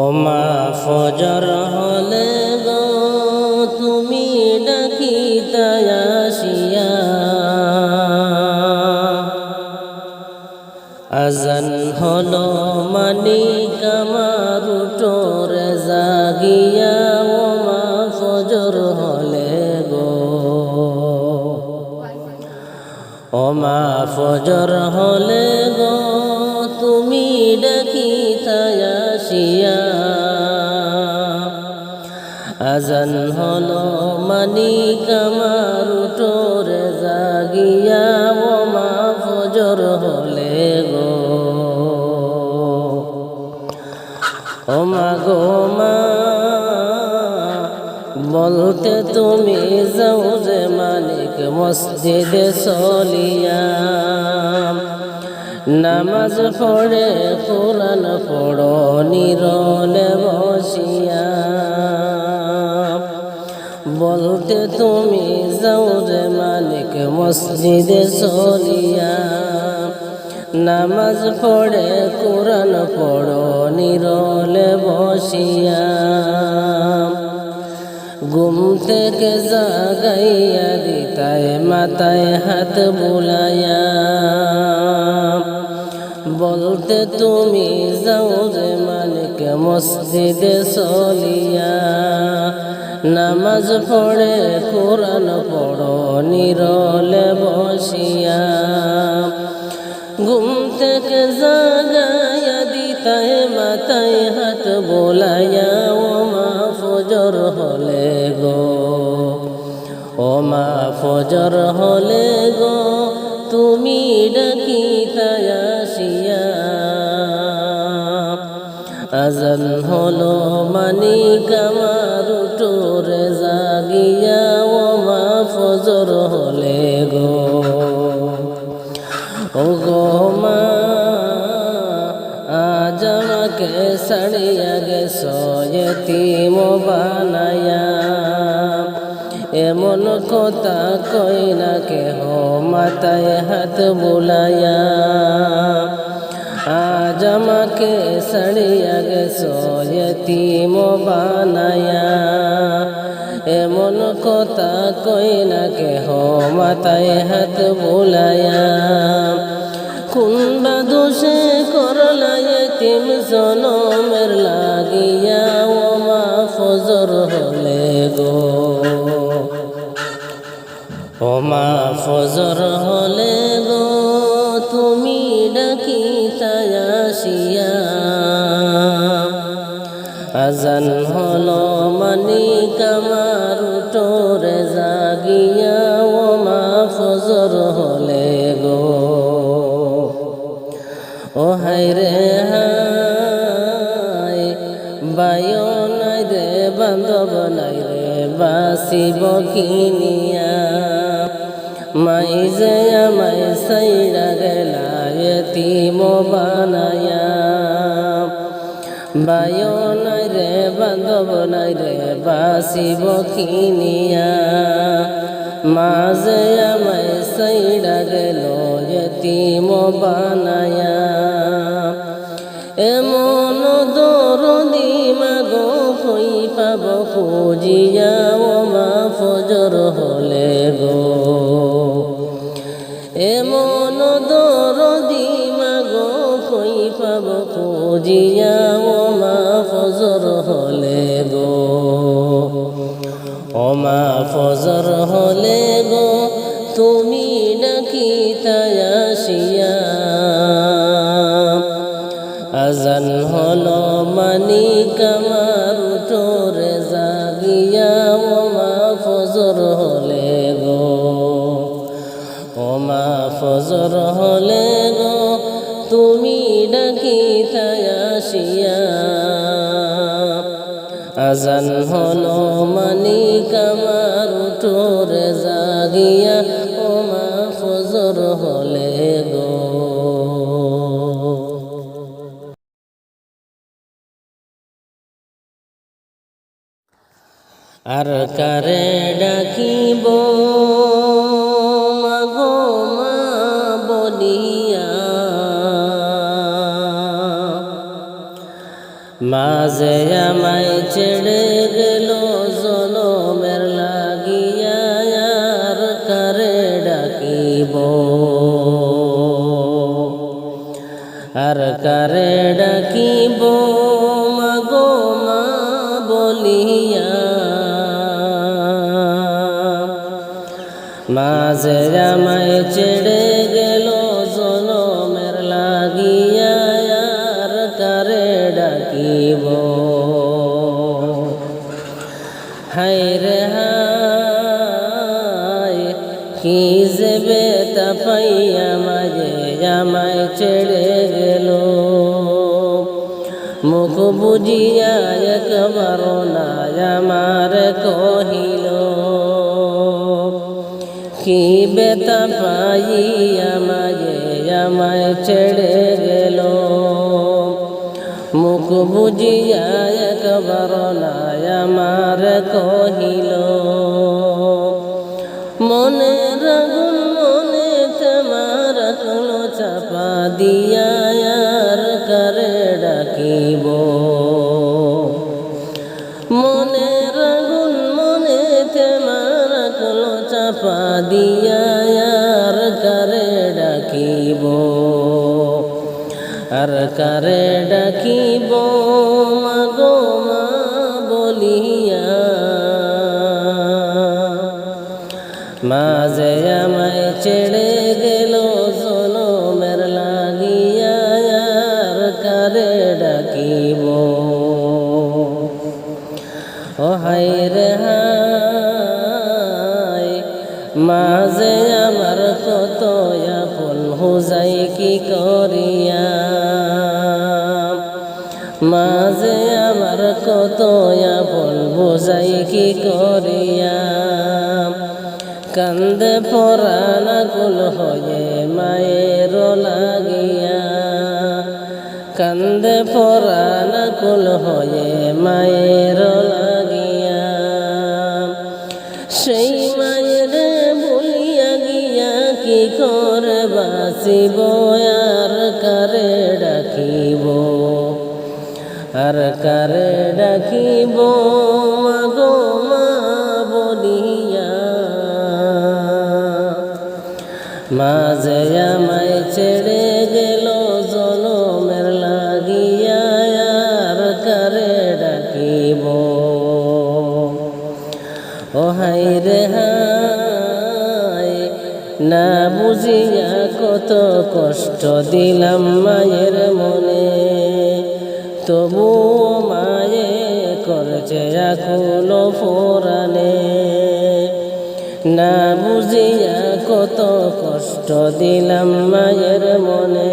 ওমা ফজর হলে গো, তুমি ডাকিতায় আসিয়া। আজান হলো মানিক আমার উঠোরে জাগিয়া, ওমা ফজর হলে গো। ওমা ফজর হলে গো, তুমি ডাকিতায় আজান হলো মানিক আমার উঠোরে জাগিয়া ওমা ফজর হলে গো। ওমা গো মা, বলতে তুমি যাও যে মালিক মসজিদে চলিয়া। নামাজ পড়ে, কোরআন পড়ো, নিরলে বসিয়া। বলতে তুমি যে মালিক মসজিদে চলিয়া। নামাজ পড়ে, কোরআন পড়ো, নিরলে বসিয়া। ঘুম থেকে জাগাইয়া দিতায়, মাথায় হাত বুলাইয়া। বলতে তুমি যাও যে মালিক মসজিদে চলিয়া। নামাজ পড়ে কোরআন পড়ো, নিরলে বসিয়া। ঘুম থেকে জাগাইয়া দিতায় মাথায় হাত বোলাইয়া, ও মা ফজর হলে গো, ও মা ফজর হলে গো, তুমি ডাকিতায় আসিয়া। আজান হলো মানিক আমার সাড়িয়া গেছো এমন কথা কই না কেহ, মাথায় হাত বুলায়া। আজ আমাকে সাড়িয়া গেছো এতিম বানায়া। এমন কথা কই না কেহ, মাথায় হাত বুলায়া। কুন্ডা দোষে করলা এতিম জনমের লাগিয়া ও মা ফজর হলে গো। ও মা ফজর হলে গো, তুমি ডাকি আসিয়া। আজান হলো মানিক আমার উঠোরে জাগিয়া ও মা ফজর হলে বাসিব কিনিয়া মাই যে আমায় সাইরা গেলা এতিম বানায়া। বায়ো নাই রে, বান্ধব নাই রে বাসিব কিনিয়া মাঝে আমায় সাইরা গেল এতিম বানায়া। এমন দরদি মাগো কই পাব, খুঁজিয়া ও মা ফজর হলে গো। এমন দরদি মাগো কই পাব, খুঁজিয়া ও মা ফজর হলে গো। ও মা ফজর হলে গো, তুমি আজান হলো মানিক আমার উঠোরে জাগিয়া ও মা ফজর হলে গো। আর কারে ডাকিব মাঝে আমায় ছেড়ে গেল, জনমের লাগিয়া কারে ডাকিব? আর কারে ডাকিব? মাগো মা বলিয়া। মাঝে আমায় হায় কি যে বেতা পাইয়া মাঝে আমায় ছেড়ে গেল। মুখ বুঝিয়া একবার না আমার কহিল, কি বেতা পাইয়া মাঝে আমায় ছেড়ে গেল? মুখ বুঝিয়া একবার আমার কহিল মনে রাগুন মনে তোমার কোনো চাপা দিয়া আর করে ডাকিব? মনে রাগুন মনে তোমার কোনো চাপা দিয়া কারে ডাকিব, মাগো মা বলিয়া। মাঝে আমায় ছেড়ে গেল জনমের লাগিয়া, আর কারে ডাকিব? ও হাই রে হাই মাঝে আমার কত আপন হুজাই কি করিয়া? মাঝে আমার কত আপন বোঝাই কি করিয়া কান্দে পরানা কুল হয়ে মায়ের লাগিয়া। কান্দে পরানা কুল হয়ে মায়ের লাগিয়া। সেই মায়ের বলিয়া গিয়া কি করে বাঁচিব? কারে ডাকিব? মাগো, মা বলিয়া। মাঝে আমায় ছেড়ে গেল জনমের লাগিয়া, আর কারে ডাকিব? ও হাই রে হাই না বুঝিয়া কত কষ্ট দিলাম মায়ের তবু মায়ে করছে আকুল ফোরানে। না বুঝিয়া কত কষ্ট দিলাম মায়ের মনে।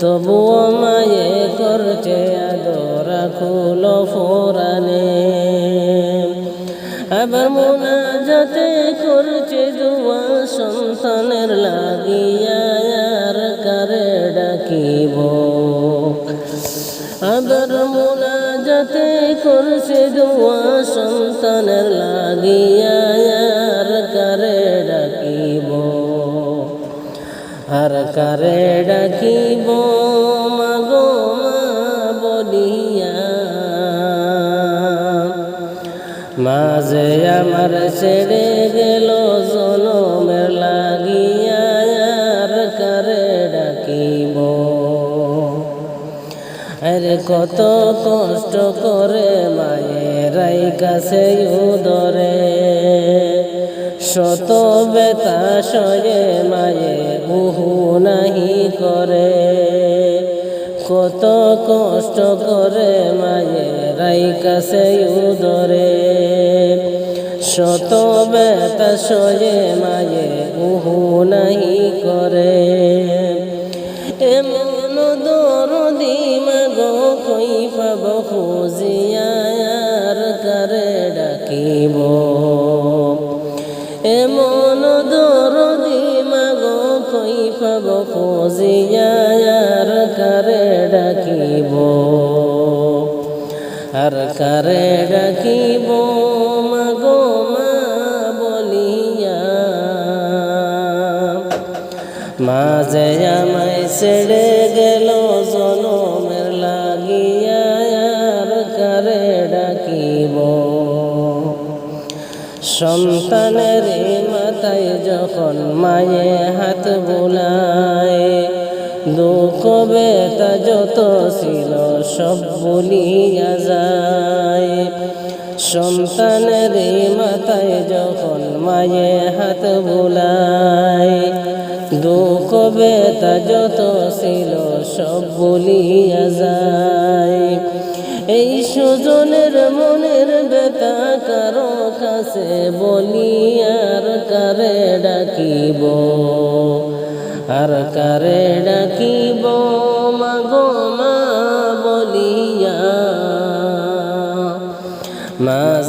তবুও মায়ে করছে আদর আকুল ফোরানে। আবার মোনা যাতে করছে দুয়া সন্তানের লাগিয়া, আর কারে ডাকিব আবার মোনা যাতে করছে দুয়া সন্তানের লাগিয়া কারে ডাকিব? আর কারে ডাকিব? মাঝে আমার ছেড়ে গেল কত কষ্ট করে মায়েরাই কাছে উদরে। শত বেতা সয়ে মায়ে উহু নাহি করে। কত কষ্ট করে মায়ে রাই কাছে উদরে। শত বেতা সয়ে মায়ে উহু নাহি করে। এমন দরদি মাগো কই পাব খুঁজিয়ার কারে ডাকিব। এমন দরদি মাগো কই পাব খুঁজিয়ার কারে ডাকিব। আর কারে ডাকিব মাগো মা বলিয়া মাঝে আমায় ছেড়ে গেল জনমের লাগিয়া কারে ডাকিব? সন্তানের মাথায় যখন মায়ে হাত বোলায়, দুঃখ বেতা যত ছিল সব বলিয়া যায়। সন্তানের মাথায় যখন মায়ে হাত বোলায়, দুঃখ বেতা যত ছিল সব বলিয়া যায়। এই সুজনের মনের বেতা কারও কাছে বলি আর কারে ডাকিব? আর কারে ডাকিব? মাগো মা বলিয়া আমার